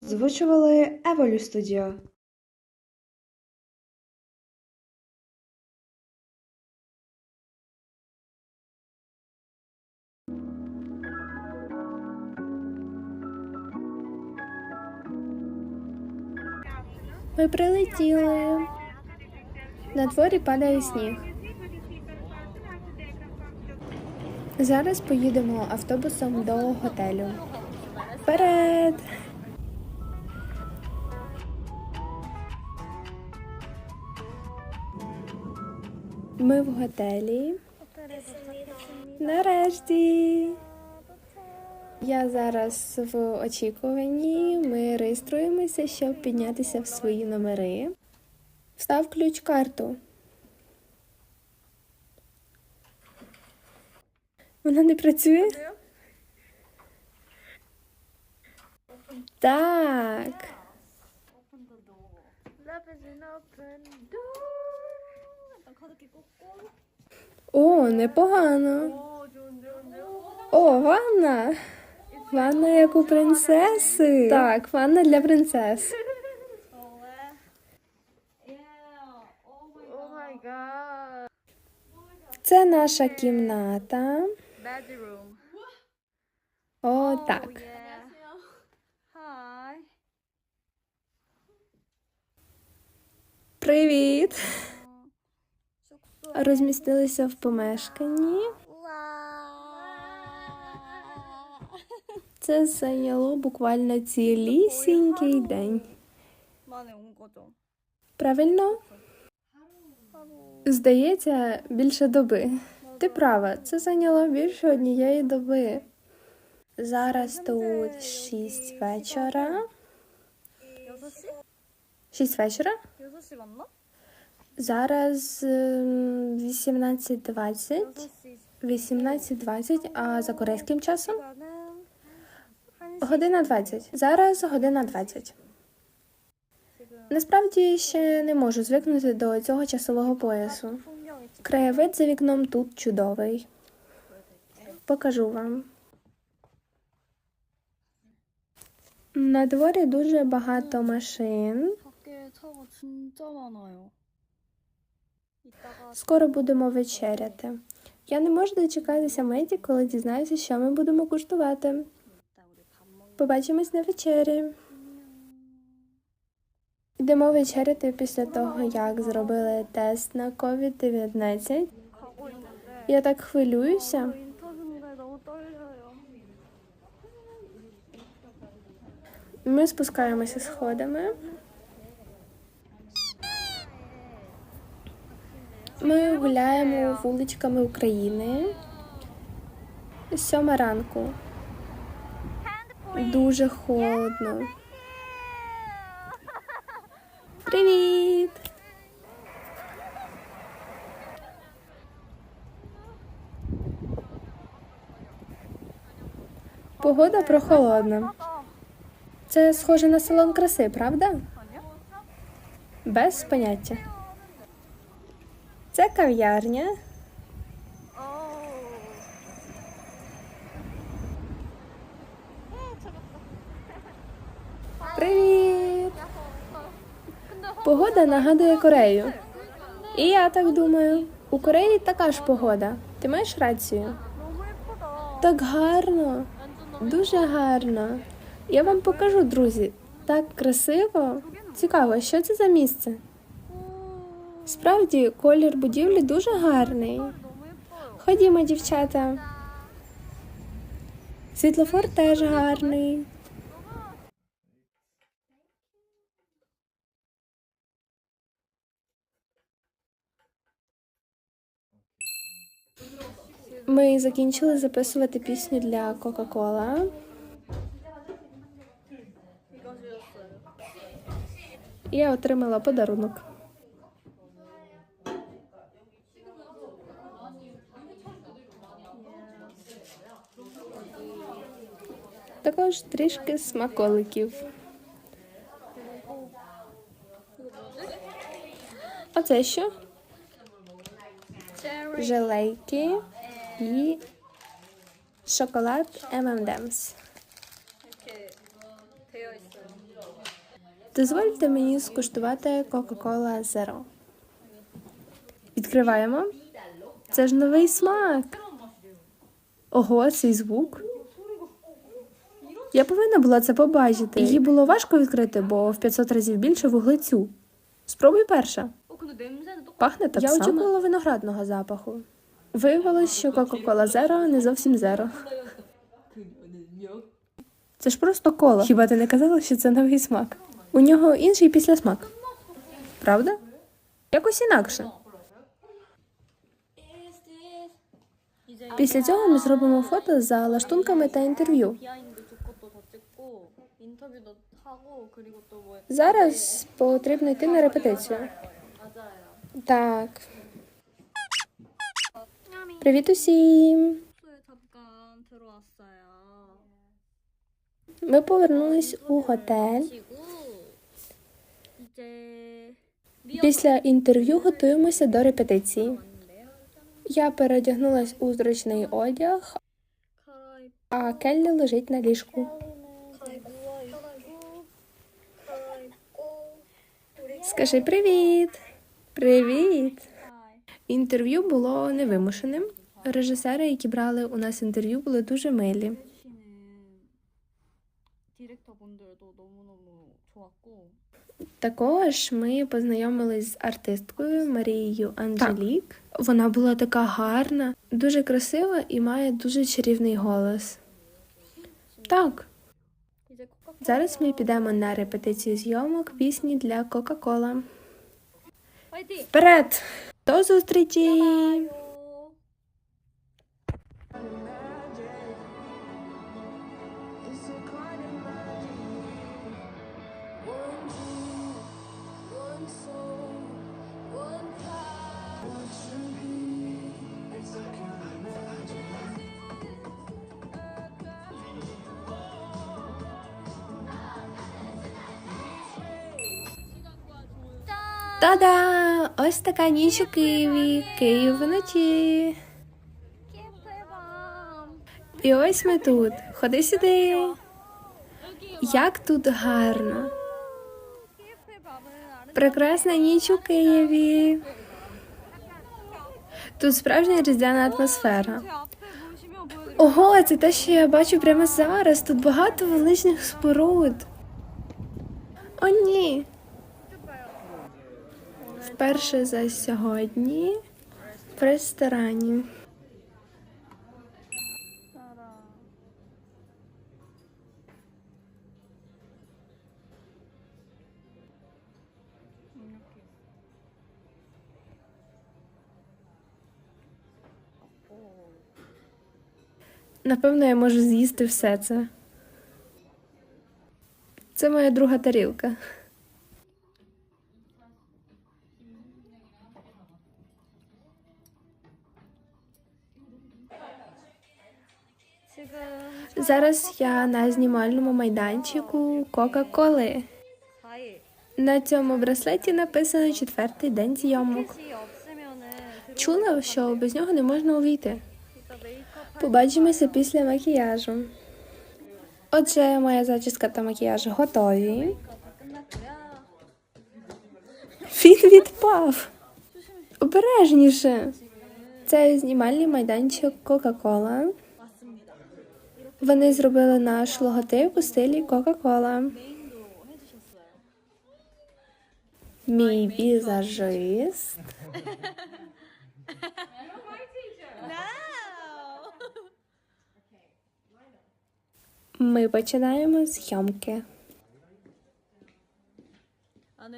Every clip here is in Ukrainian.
Звучували Еволю Студіо. Ми прилетіли. На дворі падає сніг. Зараз поїдемо автобусом до готелю. Вперед! Ми в готелі. Нарешті. Я зараз в очікуванні. Ми реєструємося, щоб піднятися в свої номери. Встав ключ карту. Вона не працює? Так. О, непогано. О, ванна. Ванна як у принцеси. Так, ванна для принцес. Це наша кімната. О, так. Привіт розмістилися в помешканні. Це зайняло буквально цілісінький день. Правильно? Здається, більше доби. Ти права, це зайняло більше однієї доби. Зараз тут шість вечора. Шість вечора? Зараз ем, 18.20, 18.20, а за корейським часом година 20. Зараз година 20. Насправді ще не можу звикнути до цього часового поясу. Краєвид за вікном тут чудовий. Покажу вам. На дворі дуже багато машин. Скоро будемо вечеряти. Я не можу дочекатися Меді, коли дізнаюся, що ми будемо куштувати. Побачимось на вечері. Йдемо вечеряти після того, як зробили тест на COVID-19. Я так хвилююся. Ми спускаємося сходами. Ми гуляємо вуличками України. Сьома ранку. Дуже холодно. Привіт! Погода прохолодна. Це схоже на салон краси, правда? Без поняття. Це кав'ярня. Привіт! Погода нагадує Корею. І я так думаю, у Кореї така ж погода. Ти маєш рацію? Так гарно, дуже гарно. Я вам покажу, друзі. Так красиво. Цікаво, що це за місце? Справді, колір будівлі дуже гарний. Ходімо, дівчата. Світлофор теж гарний. Ми закінчили записувати пісню для Кока-Кола. Я отримала подарунок. також трішки смаколиків. А це що? Желейки і шоколад M&M's. Дозвольте мені скуштувати Coca-Cola Zero. Відкриваємо. Це ж новий смак. Ого, цей звук. Я повинна була це побачити. Її було важко відкрити, бо в 500 разів більше вуглецю. Спробуй перша. Пахне так Я само. очікувала виноградного запаху. Виявилось, що Кока-Кола Зеро не зовсім зеро. Це ж просто кола. Хіба ти не казала, що це новий смак? У нього інший післясмак. Правда? Якось інакше. Після цього ми зробимо фото за лаштунками та інтерв'ю. 인터뷰도 하고 그리고 또뭐 Зараз потрібно йти на репетицію. 맞아요. Так. Привіт усім! 숙소에 잠깐 들어왔어요. Ми повернулись у готель. 그리고 이제 Після інтерв'ю готуємося до репетиції. 왔는데요. Я передягнулась у зручний одяг, 갈아입 а Келлі лежить на ліжку. Скажи привіт! Привіт! Інтерв'ю було невимушеним. Режисери, які брали у нас інтерв'ю, були дуже милі. Також ми познайомились з артисткою Марією Анжелік. Так. Вона була така гарна, дуже красива і має дуже чарівний голос. Так. Зараз ми підемо на репетицію зйомок пісні для Кока-Кола. Вперед! До зустрічі! Та-да! Ось така ніч у Києві. Київ вночі. І ось ми тут. Ходи сюди. Як тут гарно. Прекрасна ніч у Києві. Тут справжня різдвяна атмосфера. Ого, це те, що я бачу прямо зараз. Тут багато величних споруд. Перше за сьогодні в ресторані. Напевно, я можу з'їсти все це. Це моя друга тарілка. Зараз я на знімальному майданчику Кока-Коли. На цьому браслеті написано четвертий день зйомок. Чула, що без нього не можна увійти. Побачимося після макіяжу. Отже, моя зачіска та макіяж готові. Він відпав. Обережніше. Це знімальний майданчик Кока-Кола. Вони зробили наш логотип у стилі Кока-Кола. Мій візажист. Ми починаємо зйомки.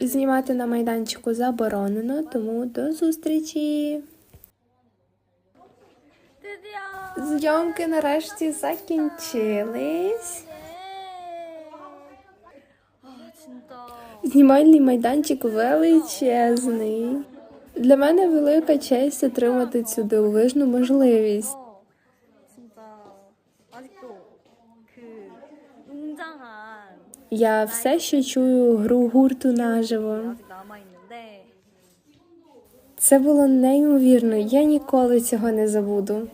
Знімати на майданчику заборонено, тому до зустрічі. Зйомки нарешті закінчились. Знімальний майданчик величезний. Для мене велика честь отримати цю дивовижну можливість. Я все ще чую гру гурту наживо. Це було неймовірно. Я ніколи цього не забуду.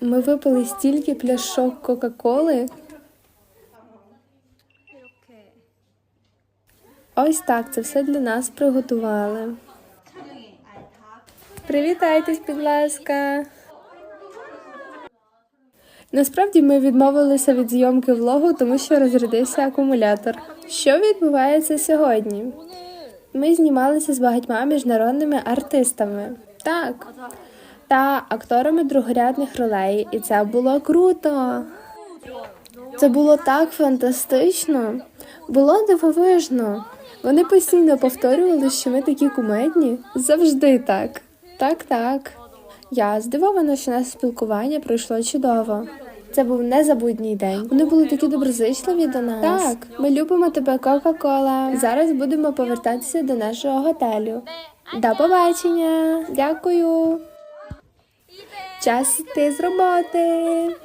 Ми випили стільки пляшок Кока-Коли. Ось так це все для нас приготували. Привітайтесь, будь ласка. Насправді ми відмовилися від зйомки влогу, тому що розрядився акумулятор. Що відбувається сьогодні? Ми знімалися з багатьма міжнародними артистами. Так. Та акторами другорядних ролей, і це було круто. Це було так фантастично, було дивовижно. Вони постійно повторювали, що ми такі кумедні. Завжди так. Так, так. Я здивована, що наше спілкування пройшло чудово. Це був незабутній день. Вони були такі доброзичливі до нас. Так, ми любимо тебе, Кока-Кола. Зараз будемо повертатися до нашого готелю. До побачення. Дякую. Час іти з роботи.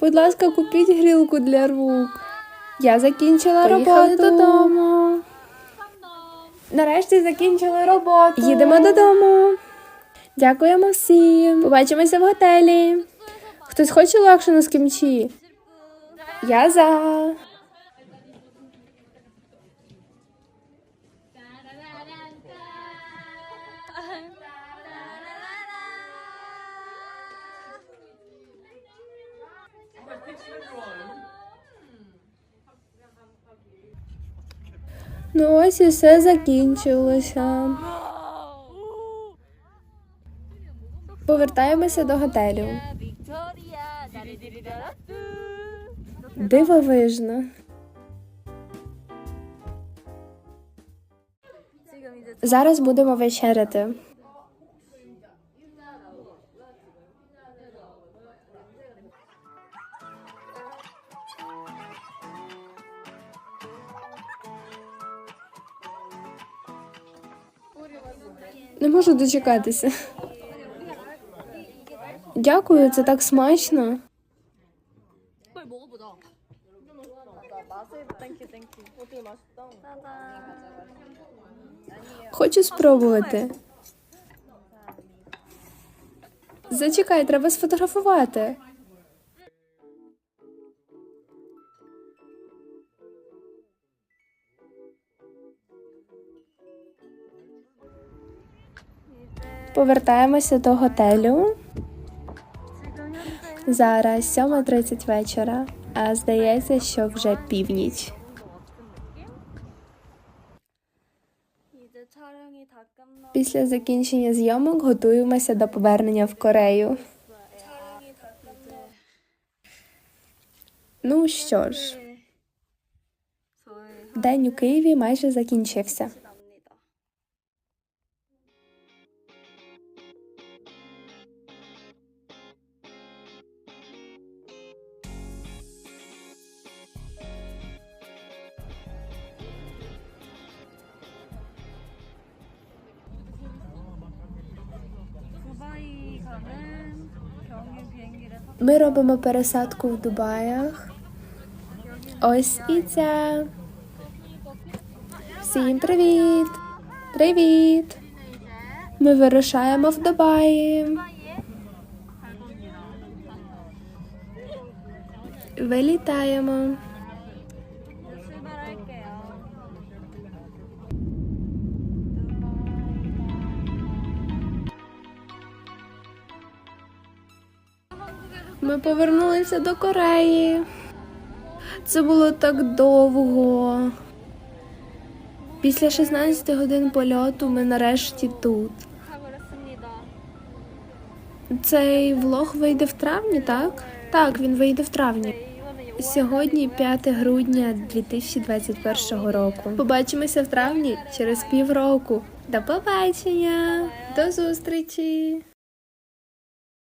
Будь ласка, купіть грілку для рук. Я закінчила Поїхали роботу. додому. Нарешті закінчили роботу. Їдемо додому. Дякуємо всім. Побачимося в готелі. Хтось хоче лакшину з кімчі? Я за. Ну ось і все закінчилося. Повертаємося до готелю. Дивовижно. Зараз будемо вечеряти. можу дочекатися. Дякую, це так смачно. Хочу спробувати. Зачекай, треба сфотографувати. Повертаємося до готелю. Зараз 7.30 вечора, а здається, що вже північ. Після закінчення зйомок готуємося до повернення в Корею. Ну що ж, день у Києві майже закінчився. Ми робимо пересадку в Дубаях. Ось і ця. Всім привіт! Привіт! Ми вирушаємо в Дубаї. Вилітаємо. Ми повернулися до Кореї. Це було так довго. Після 16 годин польоту ми нарешті тут. Цей влог вийде в травні, так? Так, він вийде в травні. Сьогодні 5 грудня 2021 року. Побачимося в травні через півроку. До побачення, до зустрічі.